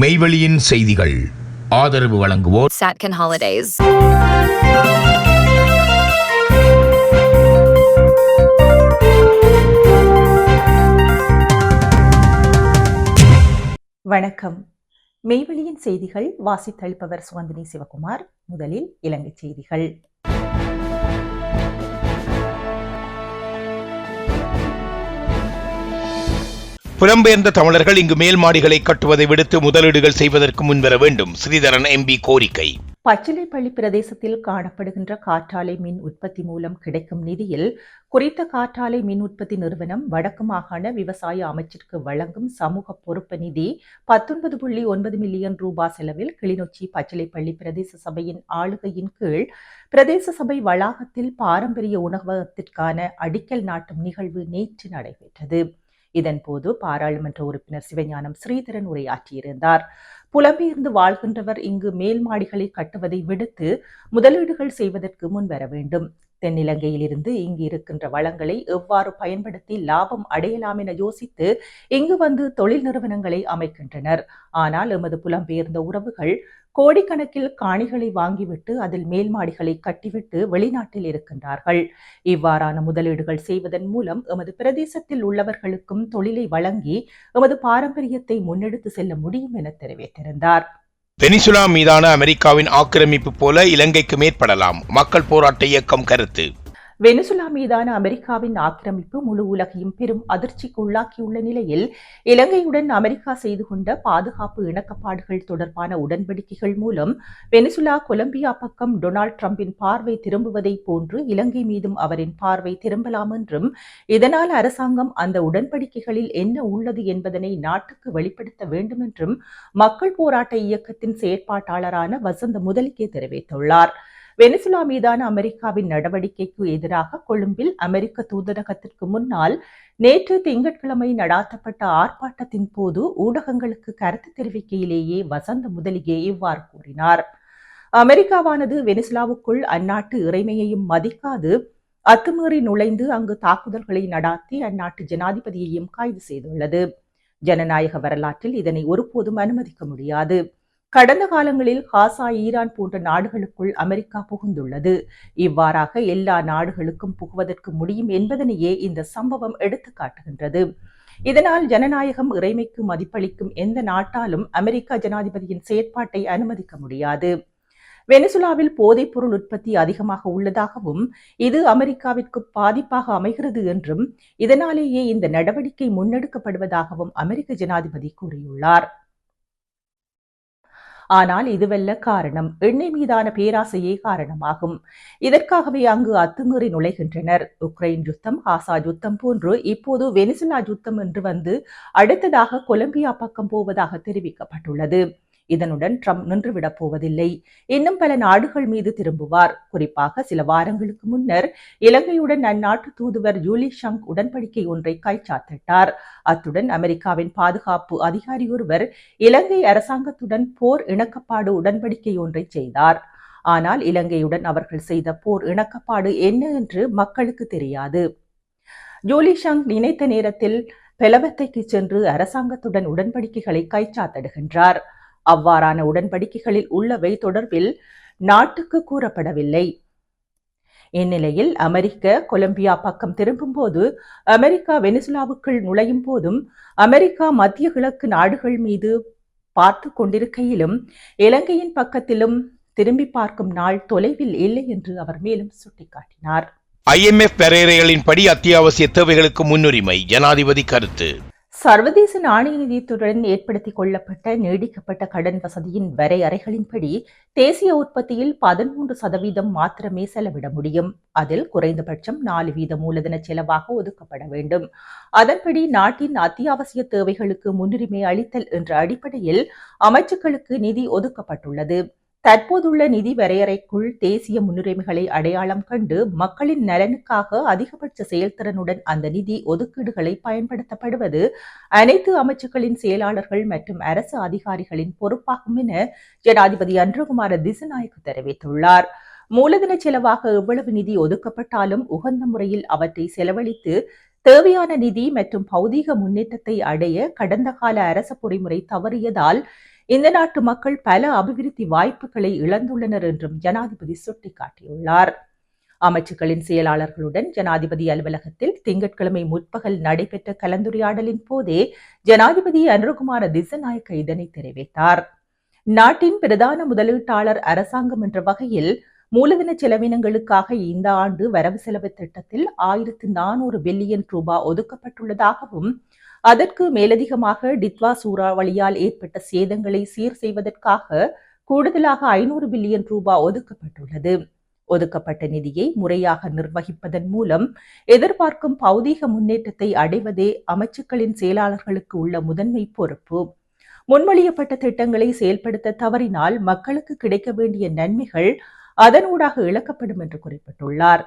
மெய்வெளியின் செய்திகள். ஆதரவு வழங்குவோர் Satkin Holidays. வணக்கம். மெய்வெளியின் செய்திகள் வாசித்தளிப்பவர் சுவந்தினி சிவகுமார். முதலில் இலங்கை செய்திகள். புலம்பெயர்ந்த தமிழர்கள் இங்கு மேல் மாடிகளை கட்டுவதை விடுத்து முதலீடுகள் செய்வதற்கு முன்வர வேண்டும். ஸ்ரீதரன் எம்பி கோரிக்கை. பச்சிலைப்பள்ளி பிரதேசத்தில் காணப்படுகின்ற காற்றாலை மின் உற்பத்தி மூலம் கிடைக்கும் நிதியில் குறித்த காற்றாலை மின் உற்பத்தி நிறுவனம் வடக்கு மாகாண விவசாய அமைச்சிற்கு வழங்கும் சமூக பொறுப்பு நிதி பத்தொன்பது புள்ளி ஒன்பது மில்லியன் ரூபாய் செலவில் கிளிநொச்சி பச்சிலைப்பள்ளி பிரதேச சபையின் ஆளுகையின் கீழ் பிரதேச சபை வளாகத்தில் பாரம்பரிய உணவகத்திற்கான அடிக்கல் நாட்டும் நிகழ்வு நேற்று நடைபெற்றது. இதன்போது பாராளுமன்ற உறுப்பினர் சிவஞானம் ஸ்ரீதரன் உரையாற்றியிருந்தார். புலம்பெயர்ந்து வாழ்கின்றவர் இங்கு மேல் மாடிகளை கட்டுவதை விடுத்து முதலீடுகள் செய்வதற்கு முன்வர வேண்டும். தென்னிலங்கையிலிருந்து இங்கு இருக்கின்ற வளங்களை எவ்வாறு பயன்படுத்தி லாபம் அடையலாம் என யோசித்து இங்கு வந்து தொழில் நிறுவனங்களை அமைக்கின்றனர். ஆனால் எமது புலம்பெயர்ந்த உறவுகள் கோடிக்கணக்கில் காணிகளை வாங்கிவிட்டு அதில் மேல் மாடிகளை கட்டிவிட்டு வெளிநாட்டில் இருக்கின்றார்கள். இவ்வாறான முதலீடுகள் செய்வதன் மூலம் எமது பிரதேசத்தில் உள்ளவர்களுக்கும் தொழிலை வழங்கி எமது பாரம்பரியத்தை முன்னெடுத்து செல்ல முடியும் என தெரிவித்திருந்தார். பெனிசுலா மீதான அமெரிக்காவின் ஆக்கிரமிப்பு போல இலங்கைக்கு மேற்படலாம். மக்கள் போராட்ட இயக்கம் கருத்து. வெனிசுலா மீதான அமெரிக்காவின் ஆக்கிரமிப்பு முழு உலகையும் பெரும் அதிர்ச்சிக்கு உள்ளாக்கியுள்ள நிலையில் இலங்கையுடன் அமெரிக்கா செய்து கொண்ட பாதுகாப்பு இணக்கப்பாடுகள் தொடர்பான உடன்படிக்கைகள் மூலம் வெனிசுலா கொலம்பியா பக்கம் டொனால்ட் ட்ரம்பின் பார்வை திரும்புவதை போன்று இலங்கை மீதும் அவரின் பார்வை திரும்பலாம் என்றும் இதனால் அரசாங்கம் அந்த உடன்படிக்கைகளில் என்ன உள்ளது என்பதனை நாட்டுக்கு வெளிப்படுத்த வேண்டும் என்றும் மக்கள் போராட்ட இயக்கத்தின் செயற்பாட்டாளரான வசந்த முதலிக்கே தெரிவித்துள்ளார். வெனிசுலா மீதான அமெரிக்காவின் நடவடிக்கைக்கு எதிராக கொழும்பில் அமெரிக்க தூதரகத்திற்கு முன்னால் நேற்று திங்கட்கிழமை நடாத்தப்பட்ட ஆர்ப்பாட்டத்தின் போது ஊடகங்களுக்கு கருத்து தெரிவிக்கையிலேயே வசந்த முதலியே இவ்வாறு கூறினார். அமெரிக்காவானது வெனிசுலாவுக்குள் அந்நாட்டு இறைமையையும் மதிக்காது அத்துமீறி நுழைந்து அங்கு தாக்குதல்களை நடாத்தி அந்நாட்டு ஜனாதிபதியையும் கைது செய்துள்ளது. ஜனநாயக வரலாற்றில் இதனை ஒருபோதும் அனுமதிக்க முடியாது. கடந்த காலங்களில் காசா ஈரான் போன்ற நாடுகளுக்குள் அமெரிக்கா புகுந்துள்ளது. இவ்வாறாக எல்லா நாடுகளுக்கும் புகுவதற்கு முடியும் என்பதனையே இந்த சம்பவம் எடுத்து காட்டுகின்றது. இதனால் ஜனநாயகம் இறைமைக்கு மதிப்பளிக்கும் எந்த நாட்டாலும் அமெரிக்கா ஜனாதிபதியின் செயற்பாட்டை அனுமதிக்க முடியாது. வெனிசுலாவில் போதைப்பொருள் உற்பத்தி அதிகமாக உள்ளதாகவும் இது அமெரிக்காவிற்கு பாதிப்பாக அமைகிறது என்றும் இதனாலேயே இந்த நடவடிக்கை முன்னெடுக்கப்படுவதாகவும் அமெரிக்க ஜனாதிபதி கூறியுள்ளார். ஆனால் இதுவல்ல காரணம் எண்ணெய் மீதான பேராசையே காரணமாகும். இதற்காகவே அங்கு அத்துமீறி நுழைகின்றனர். உக்ரைன் யுத்தம் காசா யுத்தம் போன்று இப்போது வெனிசுலா யுத்தம் என்று வந்து அடுத்ததாக கொலம்பியா பக்கம் போவதாக தெரிவிக்கப்பட்டுள்ளது. இதனுடன் ட்ரம்ப் நின்றுவிடப் போவதில்லை. இன்னும் பல நாடுகள் மீது திரும்புவார். குறிப்பாக சில வாரங்களுக்கு முன்னர் இலங்கையுடன் அந்நாட்டு தூதுவர் ஜூலி ஷங் உடன்படிக்கை ஒன்றை கைச்சாத்திட்டார். அத்துடன் அமெரிக்காவின் பாதுகாப்பு அதிகாரி ஒருவர் இலங்கை அரசாங்கத்துடன் போர் இணக்கப்பாடு உடன்படிக்கை ஒன்றை செய்தார். ஆனால் இலங்கையுடன் அவர்கள் செய்த போர் இணக்கப்பாடு என்ன என்று மக்களுக்கு தெரியாது. ஜூலி ஷங் நினைத்த நேரத்தில் பெலவத்தைக்கு சென்று அரசாங்கத்துடன் உடன்படிக்கைகளை கைச்சாத்திடுகின்றார். அவ்வாறான உடன்படிக்கைகளில் உள்ளவை தொடர்பில் நாட்டுக்கு கூறப்படவில்லை. இந்நிலையில் அமெரிக்க கொலம்பியா பக்கம் திரும்பும்போது அமெரிக்கா வெனிசுலாவுக்குள் நுழையும் போதும் அமெரிக்கா மத்திய கிழக்கு நாடுகள் மீது பார்த்து கொண்டிருக்கையிலும் இலங்கையின் பக்கத்திலும் திரும்பி பார்க்கும் நாள் தொலைவில் இல்லை என்று அவர் மேலும் சுட்டிக்காட்டினார். ஐஎம்எஃப் வரையறைகளின்படி அத்தியாவசிய தேவைகளுக்கு முன்னுரிமை ஜனாதிபதி கருத்து. சர்வதேச நாணய நிதியத்துடன் ஏற்படுத்திக் கொள்ளப்பட்ட நீடிக்கப்பட்ட கடன் வசதியின் வரையறைகளின்படி தேசிய உற்பத்தியில் பதிமூன்று சதவீதம் மாத்திரமே செலவிட முடியும். அதில் குறைந்தபட்சம் நாலு வீத மூலதன செலவாக ஒதுக்கப்பட வேண்டும். அதன்படி நாட்டின் அத்தியாவசிய தேவைகளுக்கு முன்னுரிமை அளித்தல் என்ற அடிப்படையில் அமைச்சுக்களுக்கு நிதி ஒதுக்கப்பட்டுள்ளது. தற்போதுள்ள நிதி வரையறைக்குள் தேசிய முன்னுரிமைகளை அடையாளம் கண்டு மக்களின் நலனுக்காக அதிகபட்ச செயல்திறனுடன் அந்த நிதி ஒதுக்கீடுகளை பயன்படுத்தப்படுவது அனைத்து அமைச்சுக்களின் செயலாளர்கள் மற்றும் அரசு அதிகாரிகளின் பொறுப்பாகும் என ஜனாதிபதி அன்றகுமார திசுநாயக்கு தெரிவித்துள்ளார். மூலதன செலவாக எவ்வளவு நிதி ஒதுக்கப்பட்டாலும் உகந்த முறையில் அவற்றை செலவழித்து தேவையான நிதி மற்றும் பௌதீக முன்னேற்றத்தை அடைய கடந்த கால அரச பொறிமுறை தவறியதால் இந்த நாட்டு மக்கள் பல அபிவிருத்தி வாய்ப்புகளை இழந்துள்ளனர் என்றும் ஜனாதிபதி சுட்டிக்காட்டியுள்ளார். அமைச்சுக்களின் செயலாளர்களுடன் ஜனாதிபதி அலுவலகத்தில் திங்கட்கிழமை முற்பகல் நடைபெற்ற கலந்துரையாடலின் போதே ஜனாதிபதி அனுரகுமார திசநாயக்க இதனை தெரிவித்தார். நாட்டின் பிரதான முதலீட்டாளர் அரசாங்கம் என்ற வகையில் மூலதன செலவினங்களுக்காக இந்த ஆண்டு வரவு செலவு திட்டத்தில் ஆயிரத்து நானூறு பில்லியன் ரூபாய் ஒதுக்கப்பட்டுள்ளதாகவும் அதற்கு மேலதிகமாக டித்வா சூறாவளியால் ஏற்பட்ட சேதங்களை சீர் செய்வதற்காக கூடுதலாக ஐநூறு பில்லியன் ரூபாய் ஒதுக்கப்பட்டுள்ளது. ஒதுக்கப்பட்ட நிதியை முறையாக நிர்வகிப்பதன் மூலம் எதிர்பார்க்கும் பௌதீக முன்னேற்றத்தை அடைவதே அமைச்சுக்களின் செயலாளர்களுக்கு உள்ள முதன்மை பொறுப்பு. முன்மொழியப்பட்ட திட்டங்களை செயல்படுத்த தவறினால் மக்களுக்கு கிடைக்க வேண்டிய நன்மைகள் அதனூடாக இழக்கப்படும் என்று குறிப்பிட்டுள்ளார்.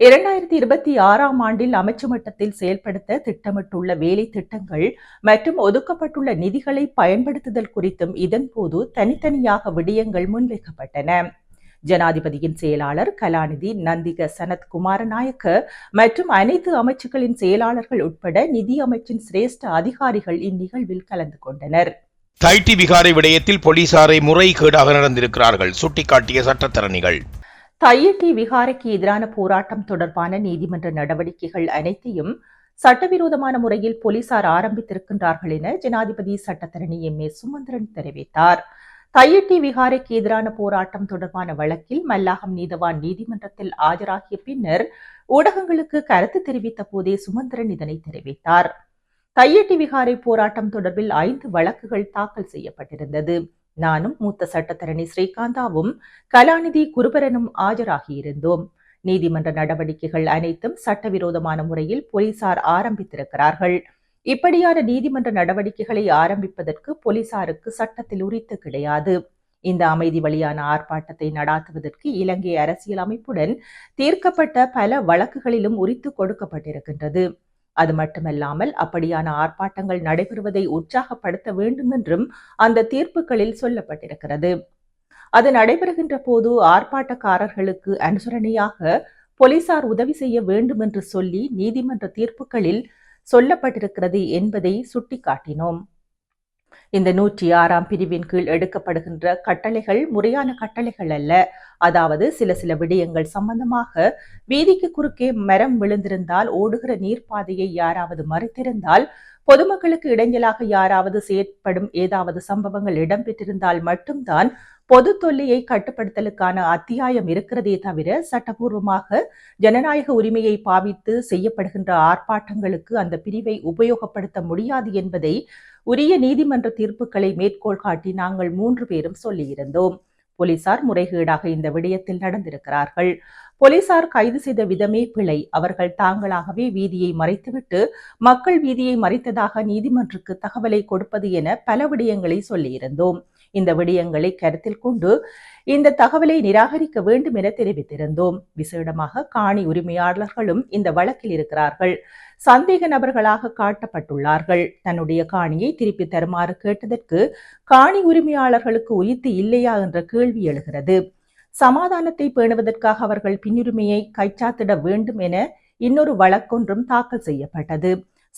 இரண்டாயிரத்தி இருபத்தி ஆறாம் ஆண்டில் அமைச்சு மட்டத்தில் செயல்படுத்த திட்டமிட்டுள்ள வேலை திட்டங்கள் மற்றும் ஒதுக்கப்பட்டுள்ள நிதிகளை பயன்படுத்துதல் குறித்தும் இதன்போது தனித்தனியாக விடயங்கள் முன்வைக்கப்பட்டன. ஜனாதிபதியின் செயலாளர் கலாநிதி நந்திக சனத் குமாரநாயக்க மற்றும் அனைத்து அமைச்சுக்களின் செயலாளர்கள் உட்பட நிதி அமைச்சின் சிரேஷ்ட அதிகாரிகள் இந்நிகழ்வில் கலந்து கொண்டனர். தைட்டி விகாரை விடயத்தில் போலீசாரை முறைகேடாக நடந்திருக்கிறார்கள். சுட்டிக்காட்டிய சட்டத்தரணிகள். தையட்டி விகாரைக்கு எதிரான போராட்டம் தொடர்பான நீதிமன்ற நடவடிக்கைகள் அனைத்தையும் சட்டவிரோதமான முறையில் போலீசார் ஆரம்பித்திருக்கின்றார்கள் என ஜனாதிபதி சட்டத்தரணி எம். ஏ. சுமந்திரன் தெரிவித்தார். தையட்டி விகாரைக்கு எதிரான போராட்டம் தொடர்பான வழக்கில் மல்லாகம் நீதவான் நீதிமன்றத்தில் ஆஜராகிய பின்னர் ஊடகங்களுக்கு கருத்து தெரிவித்த போதே சுமந்திரன் இதனை தெரிவித்தார். தையட்டி விகாரை போராட்டம் தொடர்பில் ஐந்து வழக்குகள் தாக்கல் செய்யப்பட்டிருந்தது. நானும் மூத்த சட்டத்தரணி ஸ்ரீகாந்தாவும் கலாநிதி குருபரனும் ஆஜராகியிருந்தோம். நீதிமன்ற நடவடிக்கைகள் அனைத்தும் சட்டவிரோதமான முறையில் போலீசார் ஆரம்பித்திருக்கிறார்கள். இப்படியான நீதிமன்ற நடவடிக்கைகளை ஆரம்பிப்பதற்கு போலீசாருக்கு சட்டத்தில் உரித்து கிடையாது. இந்த அமைதி வழியான ஆர்ப்பாட்டத்தை நடாத்துவதற்கு இலங்கை அரசியல் அமைப்புடன் தீர்க்கப்பட்ட பல வழக்குகளிலும் உரித்து கொடுக்கப்பட்டிருக்கின்றது. அது மட்டுமல்லாமல் அப்படியான ஆர்ப்பாட்டங்கள் நடைபெறுவதை உற்சாகப்படுத்த வேண்டும் என்றும் அந்த தீர்ப்புகளில் சொல்லப்பட்டிருக்கிறது. அது நடைபெறுகின்ற போது ஆர்ப்பாட்டக்காரர்களுக்கு அனுசரணையாக போலீசார் உதவி செய்ய வேண்டும் என்று சொல்லி நீதிமன்ற தீர்ப்புகளில் சொல்லப்பட்டிருக்கிறது என்பதை சுட்டிக்காட்டினோம். இந்த நூற்றி ஆறாம் பிரிவின் கீழ் எடுக்கப்படுகின்ற கட்டளைகள் முறையான கட்டளைகள் அல்ல. அதாவது சில சில விடயங்கள் சம்பந்தமாக வீதிக்கு குறுக்கே மரம் விழுந்திருந்தால் ஓடுகிற நீர்ப்பாதையை யாராவது மறைத்திருந்தால் பொதுமக்களுக்கு இடைஞ்சலாக யாராவது செயற்படும் ஏதாவது சம்பவங்கள் இடம்பெற்றிருந்தால் மட்டும்தான் பொது தொல்லையை கட்டுப்படுத்தலுக்கான அத்தியாயம் இருக்கிறதே தவிர சட்டபூர்வமாக ஜனநாயக உரிமையை பாவித்து செய்யப்படுகின்ற ஆர்ப்பாட்டங்களுக்கு அந்த பிரிவை உபயோகப்படுத்த முடியாது என்பதை உரிய நீதிமன்ற தீர்ப்புகளை மேற்கோள் காட்டி நாங்கள் மூன்று பேரும் சொல்லியிருந்தோம். போலீசார் முறைகேடாக இந்த விடயத்தில் நடந்திருக்கிறார்கள். போலீசார் கைது செய்த விதமே பிழை. அவர்கள் தாங்களாகவே வீதியை மறைத்துவிட்டு மக்கள் வீதியை மறைத்ததாக நீதிமன்றுக்கு தகவலை கொடுப்பது என பல விடயங்களை சொல்லியிருந்தோம். இந்த விடயங்களை கருத்தில் கொண்டு இந்த தகவலை நிராகரிக்க வேண்டும் என தெரிவித்திருந்தோம். விசேடமாக காணி உரிமையாளர்களும் இந்த வழக்கில் இருக்கிறார்கள். சந்தேக நபர்களாக காட்டப்பட்டுள்ளார்கள். தன்னுடைய காணியை திருப்பி தருமாறு கேட்டதற்கு காணி உரிமையாளர்களுக்கு உயிர்த்து இல்லையா என்ற கேள்வி எழுகிறது. சமாதானத்தை பேணுவதற்காக அவர்கள் பின்னுரிமையை கைச்சாத்திட வேண்டும் என இன்னொரு வழக்கொன்றும் தாக்கல் செய்யப்பட்டது.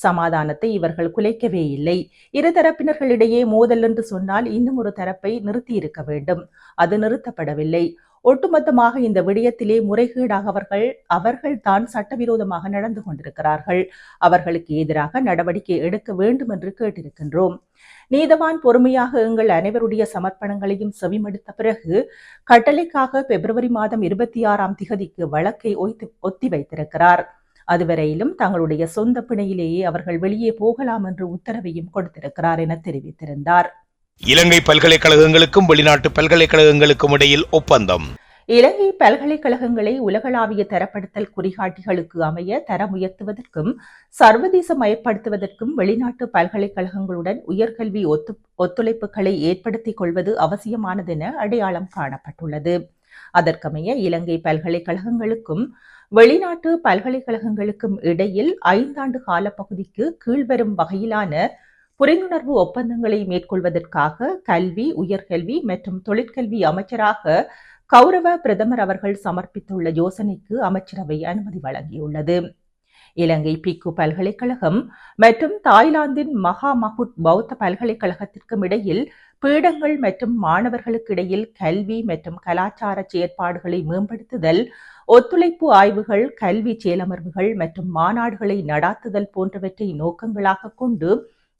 சமாதானத்தை இவர்கள் குலைக்கவே இல்லை. இரு தரப்பினர்களிடையே மோதல் என்று சொன்னால் இன்னும் ஒரு தரப்பை நிறுத்தியிருக்க வேண்டும். அது நிறுத்தப்படவில்லை. ஒட்டுமொத்தமாக இந்த விடயத்திலே முறைகேடாக அவர்கள் அவர்கள் தான் சட்டவிரோதமாக நடந்து கொண்டிருக்கிறார்கள். அவர்களுக்கு எதிராக நடவடிக்கை எடுக்க வேண்டும் என்று கேட்டிருக்கின்றோம். நீதவான் பொறுமையாக எங்கள் அனைவருடைய சமர்ப்பணங்களையும் செவிமடுத்த பிறகு கட்டளைக்காக பிப்ரவரி மாதம் இருபத்தி ஆறாம் திகதிக்கு வழக்கை ஒத்தி வைத்திருக்கிறார் அதுவரையிலும் தங்களுடைய சொந்த பிணையிலேயே அவர்கள் வெளியே போகலாம் என்று உத்தரவையும் கொடுத்திருக்கிறார் என தெரிவித்திருந்தார். இலங்கை பல்கலைக்கழகங்களுக்கும் வெளிநாட்டு பல்கலைக்கழகங்களுக்கும் இடையில் ஒப்பந்தம். இலங்கை பல்கலைக்கழகங்களை உலகளாவிய தரப்படுத்தல் குறிகாட்டிகளுக்கு அமைய தரம் உயர்த்துவதற்கும் சர்வதேச மயப்படுத்துவதற்கும் வெளிநாட்டு பல்கலைக்கழகங்களுடன் உயர்கல்வி ஒத்து ஒத்துழைப்புகளை ஏற்படுத்திக் கொள்வது அவசியமானதென அடையாளம் காணப்பட்டுள்ளது. அதற்கமைய இலங்கை பல்கலைக்கழகங்களுக்கும் வெளிநாட்டு பல்கலைக்கழகங்களுக்கும் இடையில் ஐந்தாண்டு காலப்பகுதிக்கு கீழ்வரும் வகையிலான புரிந்துணர்வு ஒப்பந்தங்களை மேற்கொள்வதற்காக கல்வி உயர்கல்வி மற்றும் தொழிற்கல்வி அமைச்சராக கௌரவ பிரதமர் அவர்கள் சமர்ப்பித்துள்ள யோசனைக்கு அமைச்சரவை அனுமதி வழங்கியுள்ளது. இலங்கை பிக்கு பல்கலைக்கழகம் மற்றும் தாய்லாந்தின் மகா மகுட் பௌத்த பல்கலைக்கழகத்திற்கும் இடையில் பீடங்கள் மற்றும் மாணவர்களுக்கு இடையில் கல்வி மற்றும் கலாச்சார செயற்பாடுகளை மேம்படுத்துதல் ஒத்துழைப்பு ஆய்வுகள் கல்வி செயலமர்வுகள் மற்றும் மாநாடுகளை நடாத்துதல் போன்றவற்றை நோக்கங்களாக கொண்டு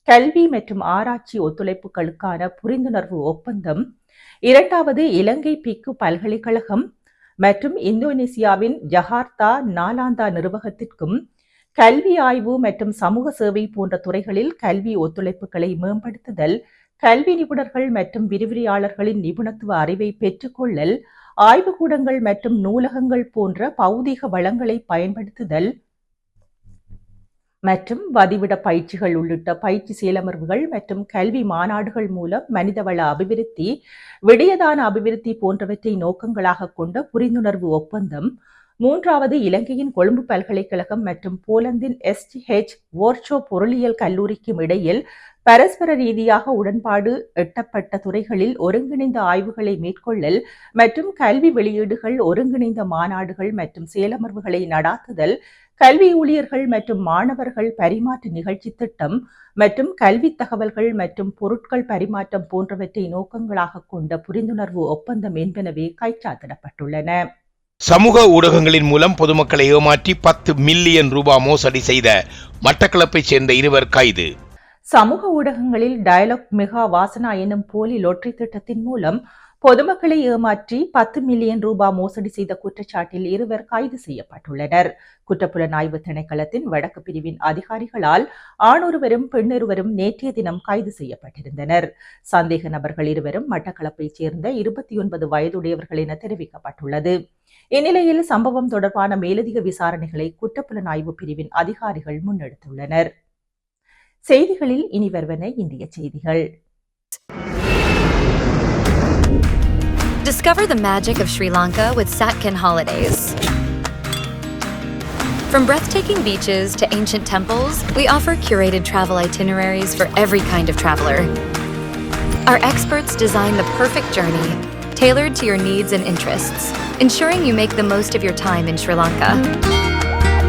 கல்வி மற்றும் ஆராய்ச்சி ஒத்துழைப்புகளுக்கான புரிந்துணர்வு ஒப்பந்தம் இரண்டாவது இலங்கை பிக்கு பல்கலைக்கழகம் மற்றும் இந்தோனேசியாவின் ஜகார்த்தா நாலாந்தா நிர்வாகத்திற்கும் கல்வி ஆய்வு மற்றும் சமூக சேவை போன்ற துறைகளில் கல்வி ஒத்துழைப்புகளை மேம்படுத்துதல் கல்வி நிபுணர்கள் மற்றும் விரிவிரியாளர்களின் நிபுணத்துவ அறிவை பெற்றுக்கொள்ளல் ஆய்வுக்கூடங்கள் மற்றும் நூலகங்கள் போன்ற பௌதிக வளங்களை பயன்படுத்துதல் மற்றும் வதிவிட பயிற்சிகள் உள்ளிட்ட பயிற்சி செயலமர்வுகள் மற்றும் கல்வி மாநாடுகள் மூலம் மனிதவள அபிவிருத்தி விடியதான அபிவிருத்தி போன்றவற்றை நோக்கங்களாக கொண்ட புரிந்துணர்வு ஒப்பந்தம் மூன்றாவது இலங்கையின் கொழும்பு பல்கலைக்கழகம் மற்றும் போலந்தின் எஸ்டிஹெச் ஓர்ச்சோ பொருளியல் கல்லூரிக்கும் இடையில் பரஸ்பர ரீதியாக உடன்பாடு எட்டப்பட்ட துறைகளில் ஒருங்கிணைந்த ஆய்வுகளை மேற்கொள்ளல் மற்றும் கல்வி வெளியீடுகள் ஒருங்கிணைந்த மாநாடுகள் மற்றும் செயலமர்வுகளை நடாத்துதல் கல்வி ஊழியர்கள் மற்றும் மாணவர்கள் பரிமாற்ற நிகழ்ச்சி திட்டம் மற்றும் கல்வி தகவல்கள் மற்றும் பொருட்கள் பரிமாற்றம் போன்றவற்றை நோக்கங்களாக கொண்ட புரிந்துணர்வு ஒப்பந்தம் என்பனவே கைச்சாத்திடப்பட்டுள்ளன. சமூக ஊடகங்களின் மூலம் பொதுமக்களை ஏமாற்றி பத்து மில்லியன் ரூபாய் மோசடி செய்த மட்டக்களப்பைச் சேர்ந்த இருவர் கைது. சமூக ஊடகங்களில் டயலாக் மெகா வாசனா எனும் போலி லொட்டரி திட்டத்தின் மூலம் பொதுமக்களை ஏமாற்றி பத்து மில்லியன் ரூபாய் மோசடி செய்த குற்றச்சாட்டில் இருவர் கைது செய்யப்பட்டுள்ளனர். குற்றப்புலனாய்வு திணைக்களத்தின் வடக்கு பிரிவின் அதிகாரிகளால் ஆணொருவரும் பெண்ணொருவரும் நேற்றைய தினம் கைது செய்யப்பட்டிருந்தனர். சந்தேக நபர்கள் இருவரும் மட்டக்களப்பைச் சேர்ந்த இருபத்தி ஒன்பது வயதுடையவர்கள் என தெரிவிக்கப்பட்டுள்ளது. இந்நிலையில் சம்பவம் தொடர்பான மேலதிக விசாரணைகளை குற்றப்புலனாய்வு பிரிவின் அதிகாரிகள் முன்னெடுத்துள்ளனர். செய்திகளில் இனி வருவன இந்திய செய்திகள் Discover the magic of Sri Lanka with Satkin Holidays. From breathtaking beaches to ancient temples, we offer curated travel itineraries for every kind of traveler. Our experts design the perfect journey, tailored to your needs and interests, ensuring you make the most of your time in Sri Lanka.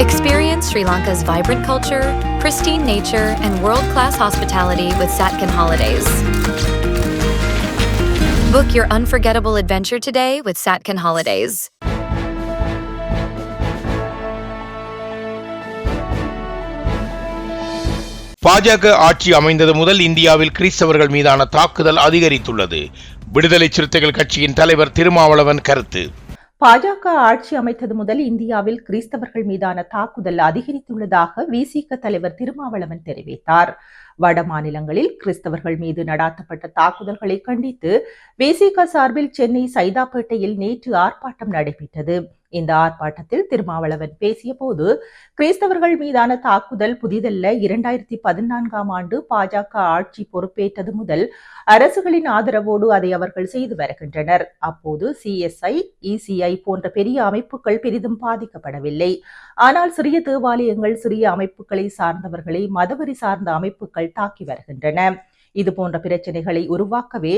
Experience Sri Lanka's vibrant culture, pristine nature, and world class hospitality with Satkin Holidays. Book your unforgettable adventure today with Satkin Holidays. பாஜக ஆட்சி அமைந்தது முதல் இந்தியாவில் கிறிஸ்தவர்கள் மீதான தாக்குதல் அதிகரித்துள்ளது விடுதலை சிறுத்தைகள் கட்சியின் தலைவர் திருமாவளவன் கருத்து பாஜக ஆட்சி அமைத்தது முதல் இந்தியாவில் கிறிஸ்தவர்கள் மீதான தாக்குதல் அதிகரித்துள்ளதாக விசிக தலைவர் திருமாவளவன் தெரிவித்தார். வட மாநிலங்களில் கிறிஸ்தவர்கள் மீது நடாத்தப்பட்ட தாக்குதல்களை கண்டித்து விசிக சார்பில் சென்னை சைதாப்பேட்டையில் நேற்று ஆர்ப்பாட்டம் நடைபெற்றது. இந்த ஆர்ப்பாட்டத்தில் திருமாவளவன் பேசிய போது கிறிஸ்தவர்கள் மீதான தாக்குதல் புதிதல்ல இரண்டாயிரத்தி பதினான்காம் ஆண்டு பாஜக ஆட்சி பொறுப்பேற்றது முதல் அரசுகளின் ஆதரவோடு அதை அவர்கள் செய்து வருகின்றனர். அப்போது சிஎஸ்ஐ இசிஐ போன்ற பெரிய அமைப்புகள் பெரிதும் பாதிக்கப்படவில்லை. ஆனால் சிறிய தேவாலயங்கள் சிறிய அமைப்புகளை சார்ந்தவர்களை மதவரி சார்ந்த அமைப்புகள் தாக்கி வருகின்றன. இது போன்ற பிரச்சனைகளை உருவாக்கவே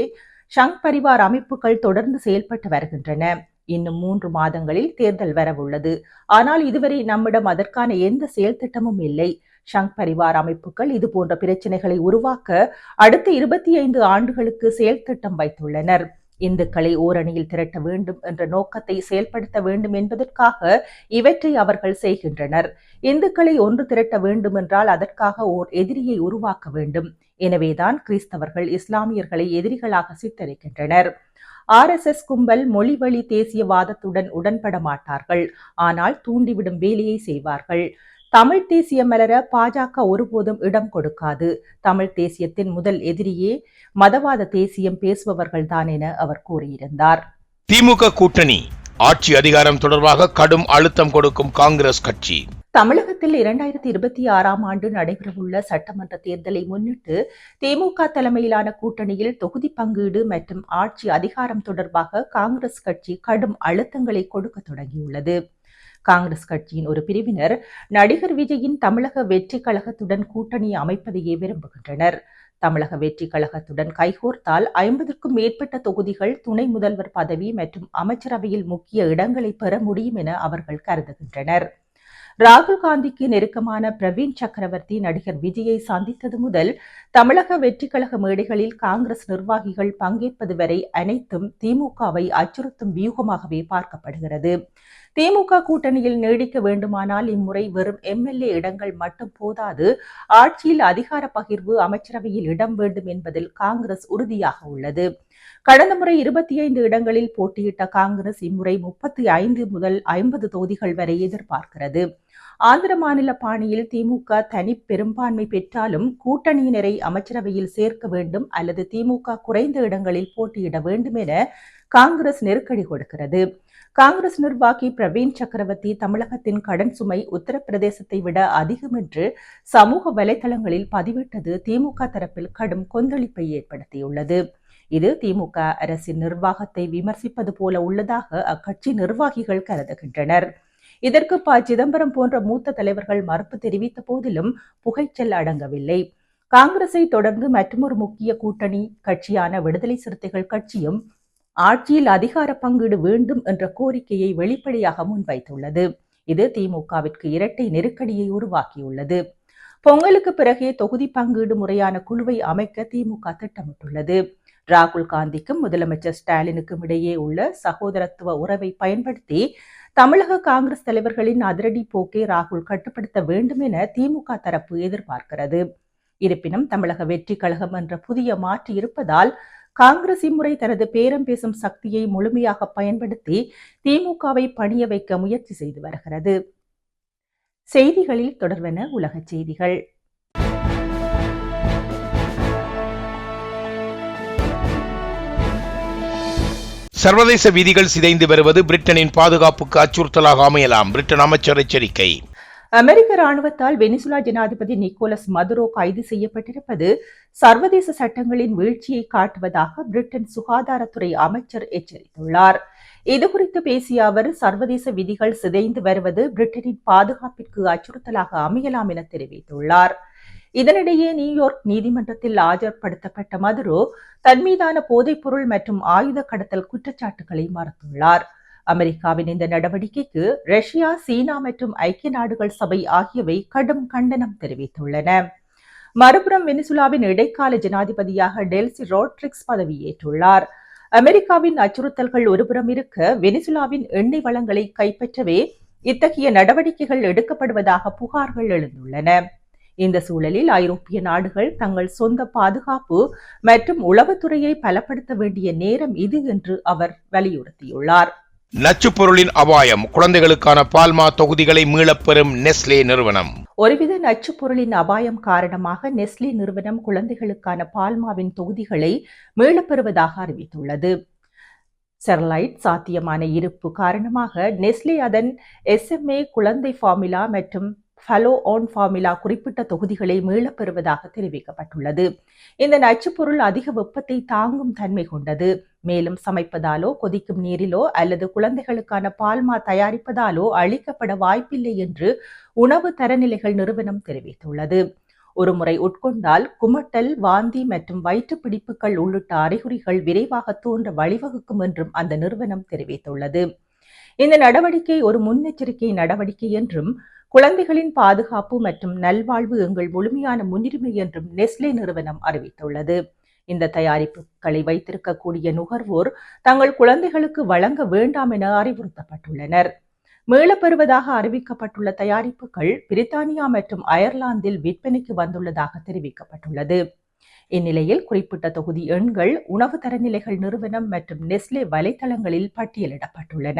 ஷங் பரிவார் அமைப்புகள் தொடர்ந்து செயல்பட்டு வருகின்றன. இன்னும் மூன்று மாதங்களில் தேர்தல் வரவுள்ளது. ஆனால் இதுவரை நம்மிடம் அதற்கான எந்த செயல் திட்டமும் இல்லை. ஷங் பரிவார் அமைப்புகள் இது போன்ற பிரச்சனைகளை உருவாக்க அடுத்த இருபத்தி ஐந்து ஆண்டுகளுக்கு செயல் திட்டம் வைத்துள்ளனர். இந்துக்களை ஓரணியில் திரட்ட வேண்டும் என்ற நோக்கத்தை செயல்படுத்த வேண்டும் என்பதற்காக இவற்றை அவர்கள் செய்கின்றனர். இந்துக்களை ஒன்று திரட்ட வேண்டும் என்றால் அதற்காக ஓர் எதிரியை உருவாக்க வேண்டும். எனவேதான் கிறிஸ்தவர்கள் இஸ்லாமியர்களை எதிரிகளாக சித்தரிக்கின்றனர். ஆர்எஸ்எஸ் கும்பல் மொழிவழி தேசியவாதத்துடன் உடன்பட மாட்டார்கள் ஆனால் தூண்டிவிடும் வேலையை செய்வார்கள். தமிழ் தேசியம் மலர பாஜக ஒருபோதும் இடம் கொடுக்காது. தமிழ் தேசியத்தின் முதல் எதிரியே மதவாத தேசியம் பேசுபவர்கள் தான் என அவர் கூறியிருந்தார். திமுக கூட்டணி ஆட்சி அதிகாரம் தொடர்பாக கடும் அழுத்தம் கொடுக்கும் காங்கிரஸ் கட்சி. தமிழகத்தில் இரண்டாயிரத்தி இருபத்தி ஆறாம் ஆண்டு நடைபெறவுள்ள சட்டமன்ற தேர்தலை முன்னிட்டு திமுக தலைமையிலான கூட்டணியில் தொகுதி பங்கீடு மற்றும் ஆட்சி அதிகாரம் தொடர்பாக காங்கிரஸ் கட்சி கடும் அழுத்தங்களை கொடுக்க தொடங்கியுள்ளது. காங்கிரஸ் கட்சியின் ஒரு பிரிவினர் நடிகர் விஜயின் தமிழக வெற்றி கழகத்துடன் கூட்டணி அமைப்பதையே விரும்புகின்றனர். தமிழக வெற்றி கழகத்துடன் கைகோர்த்தால் ஐம்பதுக்கும் மேற்பட்ட தொகுதிகள் துணை முதல்வர் பதவி மற்றும் அமைச்சரவையில் முக்கிய இடங்களை பெற முடியும் என அவர்கள் கருதுகின்றனர். ராகுல் காந்திக்கு நெருக்கமான பிரவீன் சக்கரவர்த்தி நடிகர் விஜயை சந்தித்தது முதல் தமிழக வெற்றிக்கழக மேடைகளில் காங்கிரஸ் நிர்வாகிகள் பங்கேற்பது வரை அனைத்தும் திமுகவை அச்சுறுத்தும் வியூகமாகவே பார்க்கப்படுகிறது. திமுக கூட்டணியில் நீடிக்க வேண்டுமானால் இம்முறை வெறும் எம்எல்ஏ இடங்கள் மட்டும் போதாது ஆட்சியில் அதிகார பகிர்வு அமைச்சரவையில் இடம் வேண்டும் என்பதில் காங்கிரஸ் உறுதியாக உள்ளது. கடந்த முறை இருபத்தி ஐந்து இடங்களில் போட்டியிட்ட காங்கிரஸ் இம்முறை முப்பத்தி ஐந்து முதல் ஐம்பது தொகுதிகள் வரை எதிர்பார்க்கிறது. ஆந்திர மாநில பாணியில் திமுக தனி பெரும்பான்மை பெற்றாலும் கூட்டணியினரை அமைச்சரவையில் சேர்க்க வேண்டும் அல்லது திமுக குறைந்த இடங்களில் போட்டியிட வேண்டும் என காங்கிரஸ் நெருக்கடி கொடுக்கிறது. காங்கிரஸ் நிர்வாகி பிரவீன் சக்கரவர்த்தி தமிழகத்தின் கடன் சுமை உத்தரப்பிரதேசத்தை விட அதிகம் என்று சமூக வலைதளங்களில் பதிவிட்டது திமுக தரப்பில் கடும் கொந்தளிப்பை ஏற்படுத்தியுள்ளது. இது திமுக அரசின் நிர்வாகத்தை விமர்சிப்பது போல உள்ளதாக அக்கட்சி நிர்வாகிகள் கருதுகின்றனர். இதற்கு ப சிதம்பரம் போன்ற மூத்த தலைவர்கள் மறுப்பு தெரிவித்த போதிலும் புகைச்சல் அடங்கவில்லை. காங்கிரஸை தொடர்ந்து மற்றொரு முக்கிய கூட்டணி கட்சியான விடுதலை சிறுத்தைகள் கட்சியும் ஆட்சியில் அதிகார பங்கீடு வேண்டும் என்ற கோரிக்கையை வெளிப்படையாக முன்வைத்துள்ளது. இது திமுகவிற்கு இரட்டை நெருக்கடியை உருவாக்கியுள்ளது. பொங்கலுக்கு பிறகே தொகுதி பங்கீடு முறையான குழுவை அமைக்க திமுக திட்டமிட்டுள்ளது. ராகுல் காந்திக்கும் முதலமைச்சர் ஸ்டாலினுக்கும் இடையே உள்ள சகோதரத்துவ உறவை பயன்படுத்தி தமிழக காங்கிரஸ் தலைவர்களின் அதிரடி போக்கை ராகுல் கட்டுப்படுத்த வேண்டும் என திமுக தரப்பு எதிர்பார்க்கிறது. இருப்பினும் தமிழக வெற்றி கழகம் என்ற புதிய மாற்று இருப்பதால் காங்கிரஸ் இம்முறை தனது பேரம் பேசும் சக்தியை முழுமையாக பயன்படுத்தி திமுகவை பணிய வைக்க முயற்சி செய்து வருகிறது. செய்திகளில் தொடர்வன உலக செய்திகள். சர்வதேச விதிகள் சிதைந்து வருவது பிரிட்டனின் பாதுகாப்புக்கு அச்சுறுத்தலாக அமையலாம். பிரிட்டன் அமைச்சர் எச்சரிக்கை. அமெரிக்க ராணுவத்தால் வெனிசுலா ஜனாதிபதி நிக்கோலஸ் மதுரோ கைது செய்யப்பட்டிருப்பது சர்வதேச சட்டங்களின் வீழ்ச்சியை காட்டுவதாக பிரிட்டன் சுகாதாரத்துறை அமைச்சர் எச்சரித்துள்ளார். இதுகுறித்து பேசிய அவர் சர்வதேச விதிகள் சிதைந்து வருவது பிரிட்டனின் பாதுகாப்பிற்கு அச்சுறுத்தலாக அமையலாம் என தெரிவித்துள்ளார். இதனிடையே நியூயார்க் நீதிமன்றத்தில் ஆஜர்படுத்தப்பட்ட மதுரோ தன் மீதான போதைப்பொருள் மற்றும் ஆயுத கடத்தல் குற்றச்சாட்டுகளை மறுத்துள்ளார். அமெரிக்காவின் இந்த நடவடிக்கைக்கு ரஷ்யா சீனா மற்றும் ஐக்கிய நாடுகள் சபை ஆகியவை கடும் கண்டனம் தெரிவித்துள்ளன. மறுபுறம் வெனிசுலாவின் இடைக்கால ஜனாதிபதியாக டெல்சி ரோட்ரிக்ஸ் பதவியேற்றுள்ளார். அமெரிக்காவின் அச்சுறுத்தல்கள் ஒருபுறம் இருக்க வெனிசுலாவின் எண்ணெய் வளங்களை கைப்பற்றவே இத்தகைய நடவடிக்கைகள் எடுக்கப்படுவதாக புகார்கள் எழுந்துள்ளன. இந்த சூழலில் ஐரோப்பிய நாடுகள் தங்கள் சொந்த பாதுகாப்பு மற்றும் உளவுத்துறையை பலப்படுத்த வேண்டிய நேரம் இது என்று அவர் வலியுறுத்தியுள்ளார். நச்சுப் பொருளின் அபாயம் குழந்தைகளுக்கான பால்மா தொகுதிகளை மீளப்பெறும் நெஸ்லே நிறுவனம். ஒருவித நச்சுப் பொருளின் அபாயம் காரணமாக நெஸ்லே நிறுவனம் குழந்தைகளுக்கான பால்மாவின் தொகுதிகளை மீளப்பெறுவதாக அறிவித்துள்ளது. செர்லைட் சாத்தியமான இருப்பு காரணமாக நெஸ்லே அதன் எஸ்எம்ஏ குழந்தை ஃபார்முலா மற்றும் ஃபலோ ஆன் ஃபார்மிலா குறிப்பிட்ட தொகுதிகளை மீளப்பெறுவதாக தெரிவிக்கப்பட்டுள்ளது. இந்த நச்சுப்பொருள் அதிக வெப்பத்தை தாங்கும் தன்மை கொண்டது. மேலும் சமைப்பதாலோ கொதிக்கும் நீரிலோ அல்லது குழந்தைகளுக்கான பால்மா தயாரிப்பதாலோ அளிக்கப்பட வாய்ப்பில்லை என்று உணவு தரநிலைகள் நிறுவனம் தெரிவித்துள்ளது. ஒருமுறை உட்கொண்டால் குமட்டல் வாந்தி மற்றும் வயிற்று பிடிப்புகள் உள்ளிட்ட அறிகுறிகள் விரைவாக தோன்ற வழிவகுக்கும் என்றும் அந்த நிறுவனம் தெரிவித்துள்ளது. இந்த நடவடிக்கை ஒரு முன்னெச்சரிக்கை நடவடிக்கை என்றும் குழந்தைகளின் பாதுகாப்பு மற்றும் நல்வாழ்வு எங்கள் முழுமையான முன்னுரிமை என்றும் நெஸ்லே நிறுவனம் அறிவித்துள்ளது. இந்த தயாரிப்புகளை வைத்திருக்கக்கூடிய நுகர்வோர் தங்கள் குழந்தைகளுக்கு வழங்க வேண்டாம் என அறிவுறுத்தப்பட்டுள்ளனர். மீளப்பெறுவதாக அறிவிக்கப்பட்டுள்ள தயாரிப்புகள் பிரித்தானியா மற்றும் அயர்லாந்தில் விற்பனைக்கு வந்துள்ளதாக தெரிவிக்கப்பட்டுள்ளது. இந்நிலையில் குறிப்பிட்ட தொகுதி எண்கள் உணவு தரநிலைகள் நிறுவனம் மற்றும் நெஸ்லே வலைதளங்களில் பட்டியலிடப்பட்டுள்ளன.